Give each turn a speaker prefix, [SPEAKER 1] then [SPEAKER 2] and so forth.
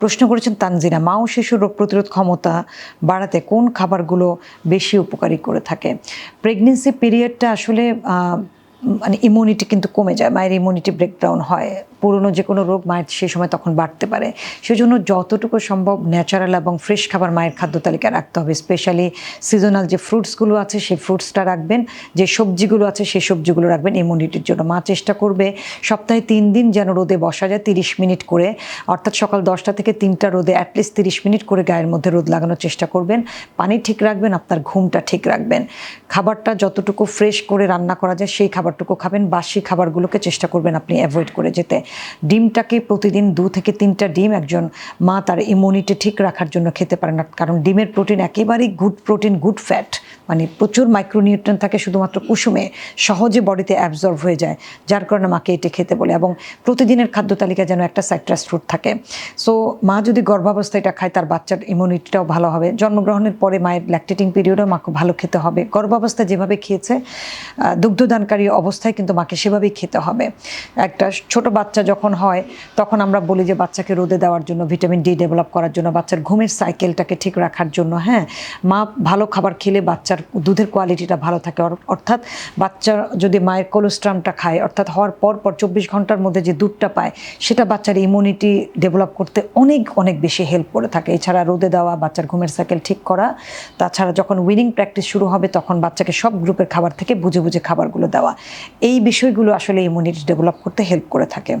[SPEAKER 1] প্রশ্ন করেছেন তানজিনা মা ও শিশুর রোগ প্রতিরোধ ক্ষমতা বাড়াতে কোন খাবারগুলো বেশি উপকারী করে থাকে? প্রেগনেন্সি পিরিয়ডটা আসলে মানে ইমিউনিটি কিন্তু কমে যায়, মায়ের ইমিউনিটি ব্রেকডাউন হয়। পুরনো যে কোনো রোগ মায়ের সেই সময় তখন বাড়তে পারে। সেজন্য যতটুকু সম্ভব ন্যাচারাল এবং ফ্রেশ খাবার মায়ের খাদ্য তালিকায় রাখতে হবে। স্পেশালি সিজনাল যে ফ্রুটসগুলো আছে, সেই ফ্রুটসটা রাখবেন। যে সবজিগুলো আছে, সেই সবজিগুলো রাখবেন ইমিউনিটির জন্য। মা চেষ্টা করবে সপ্তাহে তিন দিন যেন রোদে বসা যায়, তিরিশ মিনিট করে। অর্থাৎ সকাল দশটা থেকে তিনটা রোদে অ্যাটলিস্ট তিরিশ মিনিট করে গায়ের মধ্যে রোদ লাগানোর চেষ্টা করবেন। পানি ঠিক রাখবেন, আপনার ঘুমটা ঠিক রাখবেন। খাবারটা যতটুকু ফ্রেশ করে রান্না করা যায়, সেই খাবারটুকু খাবেন, বাসি খাবারগুলোকে চেষ্টা করবেন আপনি অ্যাভয়েড করে যেতে। ডিমটাকে প্রতিদিন দু থেকে তিনটা ডিম একজন মা তার ইমিউনিটি ঠিক রাখার জন্য খেতে পারে না কারণ ডিমের প্রোটিন একেবারেই গুড প্রোটিন গুড ফ্যাট মানে প্রচুর মাইক্রোনিউট্রেন থাকে, শুধুমাত্র কুসুমে সহজে বডিতে অ্যাবজর্ব হয়ে যায়, যার কারণে মাকে এটি খেতে বলে। এবং প্রতিদিনের খাদ্য তালিকায় যেন একটা সাইট্রাস ফ্রুট থাকে। সো মা যদি গর্ভাবস্থায় এটা খায়, তার বাচ্চার ইমিউনিটিটাও ভালো হবে। জন্মগ্রহণের পরে মায়ের ল্যাকটেটিং পিরিয়ডেও মাকে ভালো খেতে হবে। গর্ভাবস্থায় যেভাবে খেয়েছে দুগ্ধদানকারী অবস্থায় কিন্তু মাকে সেভাবেই খেতে হবে। একটা ছোট বাচ্চা যখন হয়, তখন আমরা বলি যে বাচ্চাকে রোদে দেওয়ার জন্য, ভিটামিন ডি ডেভেলপ করার জন্য, বাচ্চার ঘুমের সাইকেলটাকে ঠিক রাখার জন্য হ্যাঁ? মা ভালো খাবার খেলে বাচ্চার দুধের কোয়ালিটিটা ভালো থাকে। অর্থাৎ বাচ্চা যদি মায়ের কোলেস্ট্রামটা খায়, অর্থাৎ হওয়ার পর পর চব্বিশ ঘণ্টার মধ্যে যে দুধটা পায়, সেটা বাচ্চার ইমিউনিটি ডেভেলপ করতে অনেক অনেক বেশি হেল্প করে থাকে। এছাড়া রোদে দেওয়া, বাচ্চার ঘুমের সাইকেল ঠিক করা, তাছাড়া যখন উইনিং প্র্যাকটিস শুরু হবে, তখন বাচ্চাকে সব গ্রুপের খাবার থেকে বুঝে বুঝে খাবারগুলো দেওয়া। এই বিষয়গুলো আসলে ইমিউনিটি ডেভেলপ করতে হেল্প করে থাকে।